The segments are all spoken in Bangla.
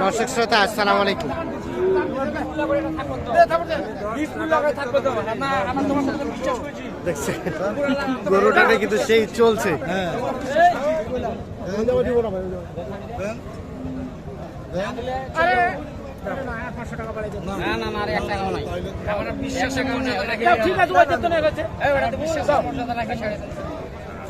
দর্শক শ্রোতা, আসসালামু আলাইকুম। দেখছেন কিন্তু সেই চলছে।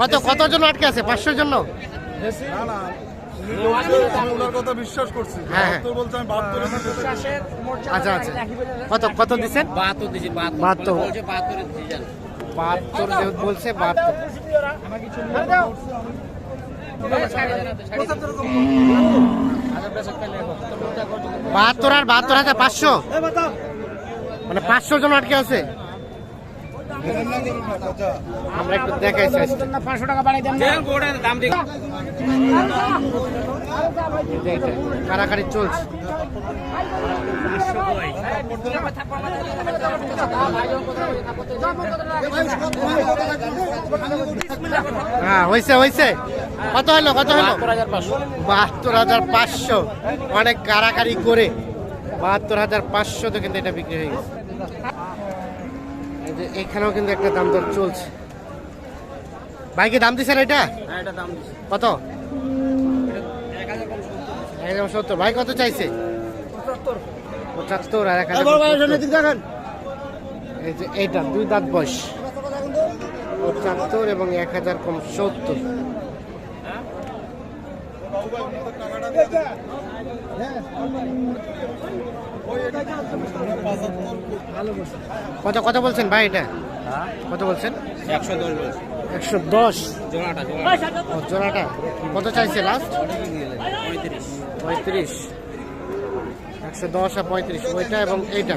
কত কত জন আটকে আছে? পাঁচশোর জন্য? কথা বিশ্বাস করছি। হ্যাঁ, হ্যাঁ। বলছে আমি আচ্ছা আচ্ছা। কত কত দিচ্ছেন? বলছে বাহাত্তর বাহাত্তর আর বাহাত্তর হাজার পাঁচশো। মানে পাঁচশো জন আটকে আছে। আমরা একটু দেখাই পাঁচশো টাকা বাড়াই দেন দাম কারাকারি চলছে। হ্যাঁ হয়েছে হয়েছে কত হলো কত হলো? বাহাত্তর হাজার পাঁচশো। অনেক কারাকারি করে। বাহাত্তর হাজার পাঁচশো তো কিন্তু এটা বিক্রি হয়ে গেছে। এখানেও কিন্তু একটা দাম দর চলছে। ভাইকে দাম দিচ্ছেন এটা? হ্যাঁ এটা দাম কত? এক হাজার সত্তর। ভাই কত চাইছে? পঁচাত্তর। আর এক হাজার এই যে এইটা দুই দাঁত বয়স। পঁচাত্তর এবং এক হাজার কম সত্তর। কত কত বলছেন ভাই এটা? কত বলছেন? একশো দশ একশো দশ? জোড়াটা কত চাইছে লাস্ট পঁয়ত্রিশ। পঁয়ত্রিশ। একশো দশ আর পঁয়ত্রিশ ওইটা এবং এইটা।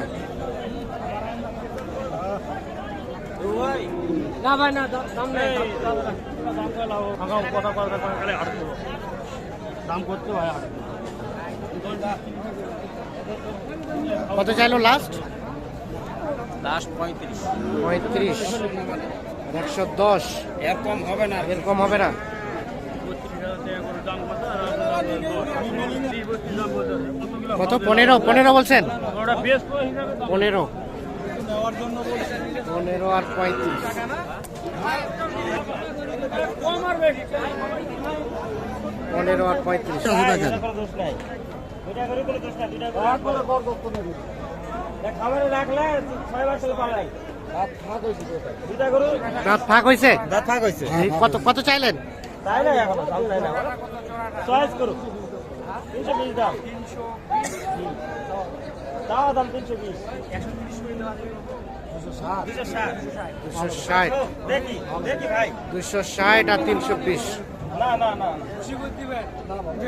না ভাই না দাম নেই। দাম করতে ভাই কত চাইলো লাস্ট লাস্ট পঁয়ত্রিশ। পঁয়ত্রিশ। একশো দশ। এর কম হবে না। এরকম হবে না? কত? পনেরো। পনেরো বলছেন? পনেরো। পনেরো আর পঁয়ত্রিশ। পনেরো আর পঁয়ত্রিশ। দাঁত ফাঁক হয়েছে দাঁত ফাঁক হয়েছে? কত কত চাইলেন? তাই না এখনও দাম তাই না চয়েস করো। তিনশো বিশ দাম। দাও দাম তিনশো বিশ। দুশো দুশো ষাট। দেখি দেখি ভাই। দুশো ষাট আর তিনশো বিশ। না না না না।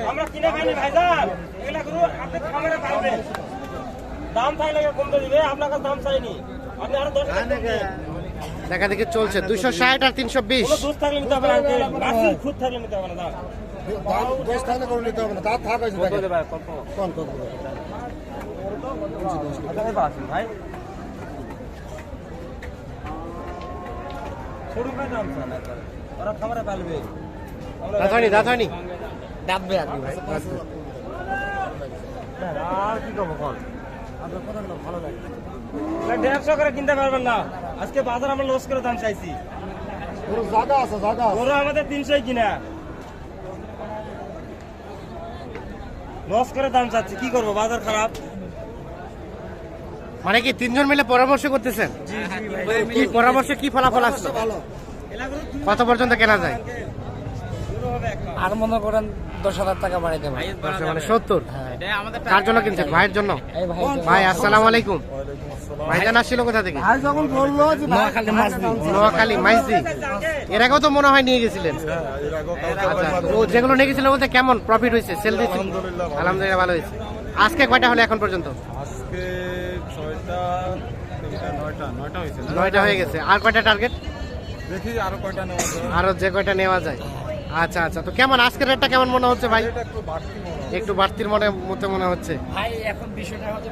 আমরা কিনে খাইনি ভাইজান। এগুলা গরু আপনি খামারে দাম থাকলে কমতে দিবে আপনার কাছে দাম চাইনি। আপনি আরও দশ টাকা দেখা দেখি চলছে। দুশো ষাট আর তিনশো বিশ। দুধ থাকলে নিতে হবে না খুদ থাকলে নিতে হবে না দাম করে ছোট দাম। ওরা খামারে পালবে। দাঁত হয়নি দাঁত হয়নি ডাববে আর কি ভাই আর কি করব কল না, দেড়শো করে কিনতে পারবেন না। আজকে বাজার আমরা লস করে দাম চাইছি। গরুর জায়গা আছে জায়গা আছে। আমাদের তিনশোই কিনা। লস করে দাম চাচ্ছি কি করব বাজার খারাপ। মানে কি তিনজন মিলে পরামর্শ করতেছেন? কি পরামর্শ কি ফলাফল আসলো? কত পর্যন্ত কেনা যায়? আর মনে করেন দশ হাজার টাকা দশে মানে সত্তর? এটা কার জন্য কিনছেন? ভাইয়ের জন্য? ভাই ভাই আসসালামু আলাইকুম। ভাইজান আসছিল কোথা থেকে? ভাই যখন বলল নোয়াখালী মাছ দিই নোয়াখালী মাইজদি এর আগেও তো মনে হয় নিয়ে গেছিলেন। হ্যাঁ, আচ্ছা ও যেগুলো নিয়ে গেছিলেন বলতে কেমন প্রফিট হয়েছে? সেল দিয়েছে? আলহামদুলিল্লাহ ভালো। হয়েছে। আজকে কয়টা হলো এখন পর্যন্ত? আজকে ছয়টা নয়টা হয়ে গেছে। আর কয়টা টার্গেট দেখি আরও কয়টা নেওয়া যায়। আরও যে কয়টা নেওয়া যায়। আচ্ছা আচ্ছা। তো কেমন? আজকের রেটটা কেমন মনে হচ্ছে ভাই? একটু বাড়তির মনে মতো মনে হচ্ছে। ভাই এখন বিষয়টা হচ্ছে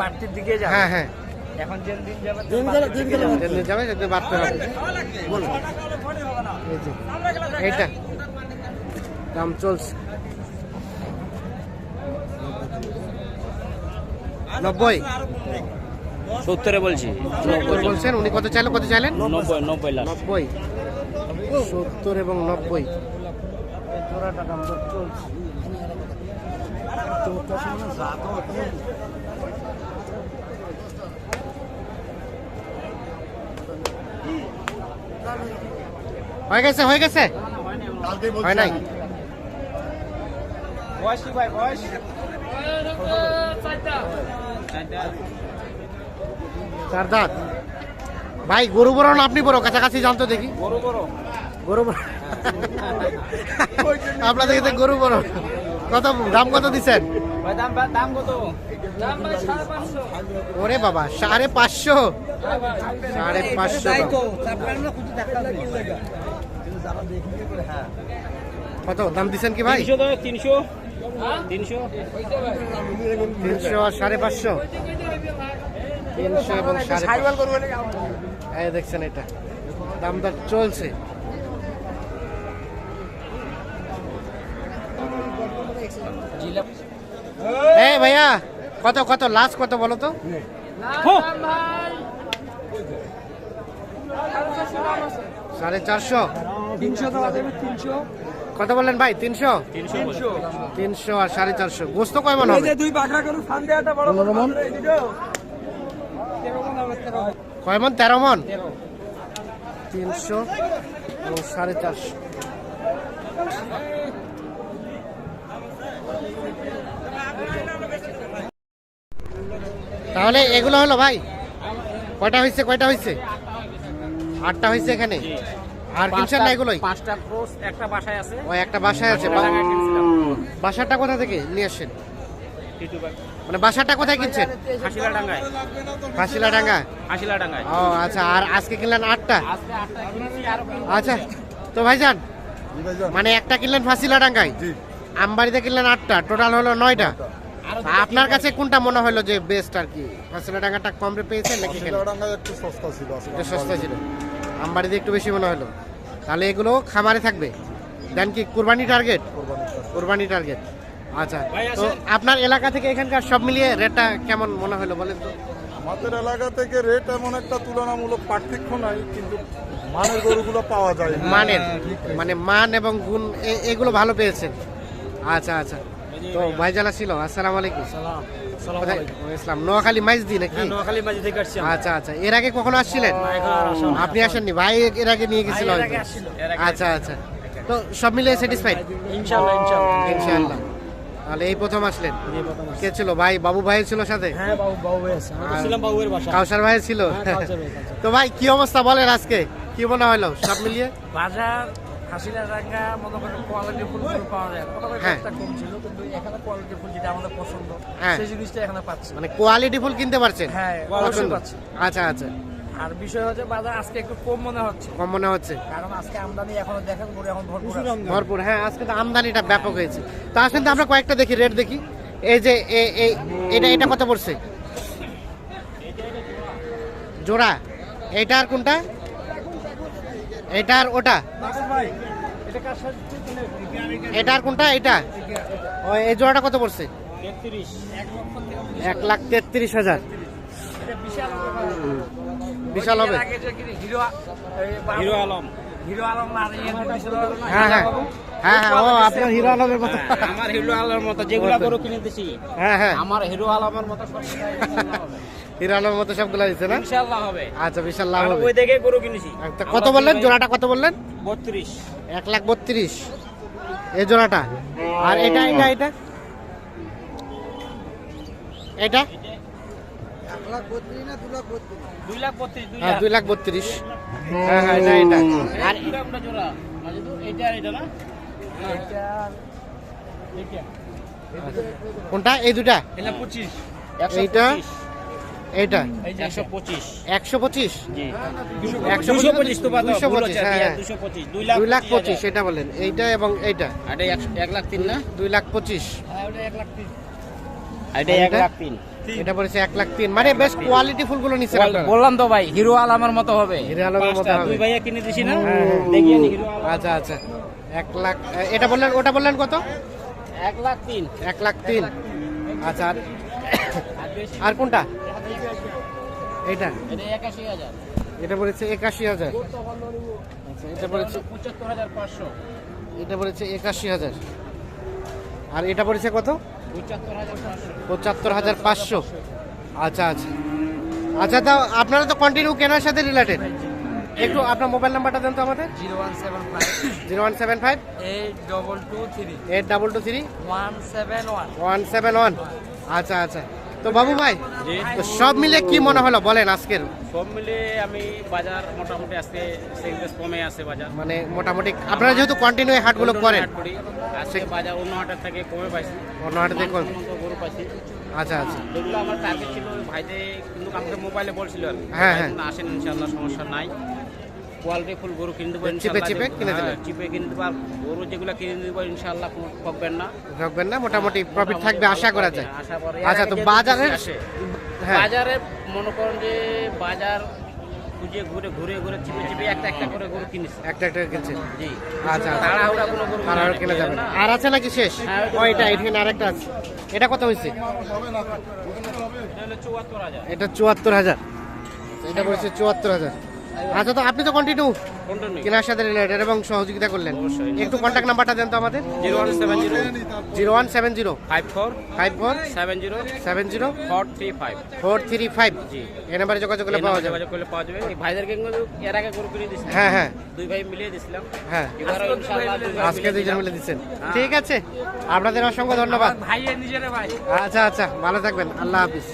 বাড়তির দিকে যাবে। হ্যাঁ হ্যাঁ। বলুন। এইটা। দাম চলছে। নব্বই। সত্তরে বলছি। বলছেন? উনি কত চাইলেন? কত চাইলেন? নব্বই নব্বই লাখ। নব্বই। সত্তর এবং নব্বই। হয়ে গেছে হয়ে গেছে? হয় নাই? ভাই ভাই, গরু বরণ আপনি বড় কাছাকাছি জানতো দেখি। গরু বড় গরু বড়। আপনাদের এতে গরু বড়। কত দাম কত দিচ্ছেন? ওরে বাবা সাড়ে পাঁচশো? সাড়ে পাঁচশো কত দাম দিচ্ছেন কি ভাই? তিনশো তিনশো। তিনশো। সাড়ে পাঁচশো। তিনশো এবং সাড়ে দেখছেন এটা। দাম দর চলছে। এই ভাইয়া কত কত লাস্ট কত বলো তো? সাড়ে চারশো। কত বললেন ভাই? তিনশো? তিনশো। আর সাড়ে চারশো। গোস্ত কয় মন হবে? দুই পাখা করু ফান দেওয়াটা বড় বড় মন। কয় মন? তেরো মন? তিনশো সাড়ে চারশো। তাহলে এগুলো হলো ভাই? কয়টা হয়েছে কয়টা হয়েছে আটটা হয়েছে এখানে? আর কিনছেন না এগুলোই? পাঁচটা ক্রোস একটা বাসায় আছে। ওই একটা বাসায় আছে। বাসাটা কোথা থেকে নিয়ে আসছেন? মানে বাসাটা কোথায় কিনছেন? হাসিলা ডাঙ্গায় ফাঁসিলা ডাঙ্গা হাসিলা ডাঙ্গায় ও আচ্ছা আর আজকে কিনলেন আটটা? আজকে আটটা কিনেছি আরও আচ্ছা তো ভাইজান মানে একটা কিনলেন ফাঁসিলা ডাঙ্গায় আমবাড়িতে কিনলেন আটটা টোটাল হলো নয়টা। আপনার কাছে কোনটা মনে হলো যে বেস্ট আর কি? ফাঁসিলা ডাঙ্গাটা কম রে পেয়েছেন নাকি? একটু সস্তা ছিল একটু সস্তা ছিল। আমবাড়িতে একটু বেশি মনে হলো। তাহলে এগুলো খামারে থাকবে। দেন কি কুরবানি টার্গেট কুরবানি টার্গেট আচ্ছা তো আপনার এলাকা থেকে এখানকার সব মিলিয়ে রেটটা কেমন মনে হলো বলেন তো? আমাদের এলাকা থেকে রেট এমন একটা তুলনামূলক পার্থক্য নাই কিন্তু মানের গরুগুলো পাওয়া যায়। মানের। মানে মান এবং গুণ এ- এগুলো ভালো পেয়েছেন। আচ্ছা আচ্ছা। তো ভাইজালা ছিল আসসালামু আলাইকুম। কোথায়? ইসলাম নোয়াখালী মাইজ দি নাকি? নোয়াখালী মাঝে থেকে আসছি আচ্ছা আচ্ছা। এর আগে কখনো আসছিলেন? আপনি আসেননি। ভাই এর আগে নিয়ে গেছিল আচ্ছা আচ্ছা। তো সব মিলিয়ে স্যাটিসফাইড ইনশাআল্লাহ ইনশাআল্লাহ ইনশাআল্লাহ তাহলে এই প্রথম আসলেন? কে ছিল? ভাই বাবু ভাই ছিল সাথে? হ্যাঁ বাবু বাবু আছে। আর ছিলাম বাবুয়ের বাসা। কাউসার ভাই ছিল তো ভাই কি অবস্থা বলেন আজকে? কি মনে হলো? সব মিলিয়ে? বাজার হাসিলা রাঙ্গা মনে করেন কোয়ালিটি ফুল পাওয়া যায়। হ্যাঁ। কম ছিল কিন্তু এখানে কোয়ালিটি ফুল যেটা আমাদের পছন্দ হ্যাঁ। সেই জিনিসটা এখানে পাচ্ছি মানে কোয়ালিটি ফুল কিনতে পারছেন? হ্যাঁ, অবশ্যই পাচ্ছি। আচ্ছা আচ্ছা। আর বিষয় হচ্ছে বাজার আজকে একটু কম মনে হচ্ছে। কম মনে হচ্ছে। কারণ আজকে আমদানি এখনও দেখেন করে এখন ভরপুর ভরপুর হ্যাঁ আজকে তো আমদানিটা ব্যাপক হয়েছে। তা আসেন তো আমরা কয়েকটা দেখি রেট দেখি। এই যে এ- এই এটা এটা কত পড়ছে? জোড়া। এটা আর কোনটা? এটা আর ওটা? এটা আর কোনটা? এটা? এই জোড়াটা কত পড়ছে? এক লাখ তেত্রিশ হাজার। বিশাল বিশাল হবে? হিরো এই বাবু- হিরো আলম। হিরো হ্যাঁ হ্যাঁ। হ্যাঁ হ্যাঁ ও আপনার হিরো আলমের মতো। আমার হিরো আলমের মতো যেগুলা গরু কিনে দিছি। হ্যাঁ হ্যাঁ। আমার হিরো আলমের মতো সব হিরো আলমের মতো সবগুলো দিচ্ছে না? ইনশাআল্লাহ হবে। আচ্ছা বিশাল লাভ হবে। ওই দেখে গরু কিনেছি। কত বললেন? জোড়াটা কত বললেন? বত্রিশ। এক লাখ বত্রিশ। এই জোড়াটা? আর এটা এটা এটা? এটা? দুই লাখ বত্রিশ হ্যাঁ হ্যাঁ হ্যাঁ এটা এটা। আর এটা কোনটা এটা না? এই দুটা এইটা? এইটা? একশো পঁচিশ। একশো পঁচিশ? একশো পঁচিশ। তো দুশো পঁচিশ হ্যাঁ। হ্যাঁ। দুই লাখ পঁচিশ এটা বলেন। এইটা এবং এইটা। এটা এক লাখ তিন না? দুই লাখ পঁচিশ। এটা এক লাখ তিন। এটা পড়েছে এক লাখ তিন। মানে বেশ কোয়ালিটি ফুলগুলো নিচ্ছে বললাম তো ভাই হিরো আলমের মতো হবে। হিরো আলমের মতো হবে। দুই ভাইয়া কিনে দিছি না? হ্যাঁ, হ্যাঁ। দেখিয়ে নি হিরো আচ্ছা আচ্ছা। এক লাখ এটা বললেন ওটা বললেন কত? এক লাখ তিন। এক লাখ তিন। আচ্ছা আর আর কোনটা? এটা? এটা একাশি হাজার। এটা পড়েছে একাশি হাজার। আচ্ছা এটা পড়েছে পঁচাত্তর হাজার পাঁচশো। এটা পড়েছে একাশি হাজার। আর এটা পড়েছে কত? পঁচাত্তর হাজার পাঁচশো। আচ্ছা আচ্ছা। আচ্ছা তা আপনারা তো কন্টিনিউ কেনার সাথে রিলেটেড একটু আপনার মোবাইল নাম্বারটা দেন তো আমাদের। Zero one seven five. Zero one seven five. Eight double two three. Eight double two three. One seven one. One seven one. আচ্ছা আচ্ছা। তো বাবু ভাই তো সব মিলে কি মনে হলো? বলেন আজকের। সব মিলে আমি বাজার মোটামুটি আজকে সেলস কমে আছে বাজার। মানে মোটামুটি আপনারা যেহেতু কন্টিনিউ হাটগুলো করেন। আজকে বাজার অন্য হাটের থেকে কমে পাইছি। অন্য হাটে দেখুন মতো গরু পাইছি। আচ্ছা আচ্ছা। যেগুলো আমার টার্গেট ছিল ভাইতে কিন্তু আমাকে মোবাইলে বলছিল আর হ্যাঁ, হ্যাঁ। আসেন ইনশাল্লাহ সমস্যা নাই। কোয়ালিটি ফুল গরু কিনে দেবো চিপে চিপে কিনে হ্যাঁ, চিপে কিনে দেবো আর গরু যেগুলো কিনে দেবো ইনশাল্লাহ কোনো ঠকবেন না। রাখবেন না মোটামুটি প্রফিট থাকবে আশা করা যায়। আশা করে। আচ্ছা তো বাজারের হ্যাঁ। বাজারে মনে করেন যে বাজার খুঁজে ঘুরে ঘুরে ঘুরে চিপে চিপে একটা একটা করে গরু কিনেছে। একটা একটা কিনছেন জি। আচ্ছা আচ্ছা। তাড়াহুড়া কোনো গরু আর কেনা যাবে না। আর আছে নাকি শেষ? হ্যাঁ, ওই তো- ও এখানে আরেকটা আছে। এটা কত হয়েছে? এটা চুয়াত্তর হাজার। এটা চুয়াত্তর হাজার। এটা বলছে চুয়াত্তর হাজার। আচ্ছা তো আপনি তো কন্টিনিউ কেনার সাথে রিলেটেড এবং সহযোগিতা করলেন। একটু কন্ট্যাক্ট নাম্বারটা দেন তো আমাদের। Zero one seven zero. Zero one seven zero five four five four seven zero seven zero four three five four three five জি এই নাম্বারে যোগাযোগ করলে পাওয়া যাবে। যোগাযোগ করলে পাওয়া যাবে। এই ভাইদেরকে এর আগে গরু কিনে দিয়েছিলাম। হ্যাঁ হ্যাঁ। দুই ভাই মিলিয়ে দিছিলাম হ্যাঁ। আজকে দুইজন মিলে দিচ্ছেন। ঠিক আছে। আপনাদের অসংখ্য ধন্যবাদ। ভাইয়ের নিজের ভাই। আচ্ছা আচ্ছা। ভালো থাকবেন। আল্লাহ হাফিজ।